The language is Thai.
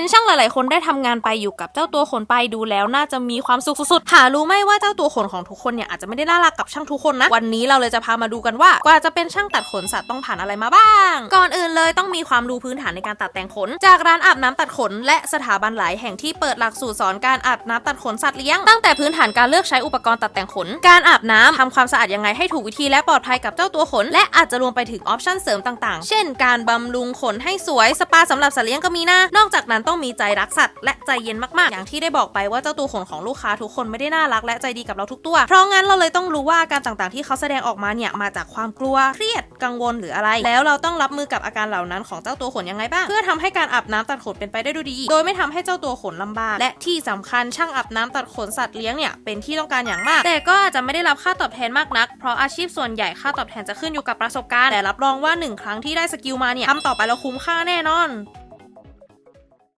็นช่างหลาย ๆ คนได้ทำงานไปอยู่กับเจ้าตัวขนไปดูแล้วน่าจะมีความสุขสุดๆ หารู้ไหมว่าเจ้าตัวขนของทุกคนเนี่ยอาจจะไม่ได้น่ารักกับช่างทุกคนนะ วันนี้เราเลยจะพามาดูกันว่ากว่าจะเป็นช่างตัดขนสัตว์ต้องผ่านอะไรมาบ้าง ก่อนอื่นเลยต้องมีความรู้พื้นฐานในการตัดแต่งขน จากร้านอาบน้ำตัดขน และสถาบันหลายแห่งที่เปิดหลักสูตรสอนการอาบน้ำตัดขนสัตว์เลี้ยงตั้งแต่พื้นฐานการเลือกใช้อุปกรณ์ตัดแต่งขน การอาบน้ำทำความสะอาดยังไงให้ถูกวิธีและปลอดภัยกับเจ้าตัวขน และอาจจะรวมไปถึงออปชั่นเสริมต่าง ๆ เช่น การบำรุงขนให้สวยสปาสำหรับสัตว์เลี้ยงก็มีนะนอกจากนั้นต้องมีใจรักสัตว์และใจเย็นมากๆ อย่างที่ได้บอกไปว่าเจ้าตัวขนของลูกค้าทุกคนไม่ได้น่ารักและใจดีกับเราทุกตัว เพราะงั้นเราเลยต้องรู้ว่าอาการต่างๆที่เขาแสดงออกมาเนี่ยมาจากความกลัวเครียดกังวลหรืออะไร แล้วเราต้องรับมือกับอาการเหล่านั้นของเจ้าตัวขนยังไงบ้าง เพื่อทำให้การอาบน้ำตัดขนเป็นไปได้ด้วยดี โดยไม่ทำให้เจ้าตัวขนลำบาก และที่สำคัญช่างอาบน้ำตัดขนสัตว์เลี้ยงเนี่ยเป็นที่ต้องการอย่างมาก แต่ก็อาจจะไม่ได้รับค่าตอบแทนมากนัก เพราะอาชีพส่วนใหญ่ค่าตอบแทนจะขึ้นอยู่กับประสบการณ์ แต่รับรองว่าหนึ่งครั้งที่ได้สกิลมาเนี่ยทำต่อไปแล้วคุ้มค่าแน่นอน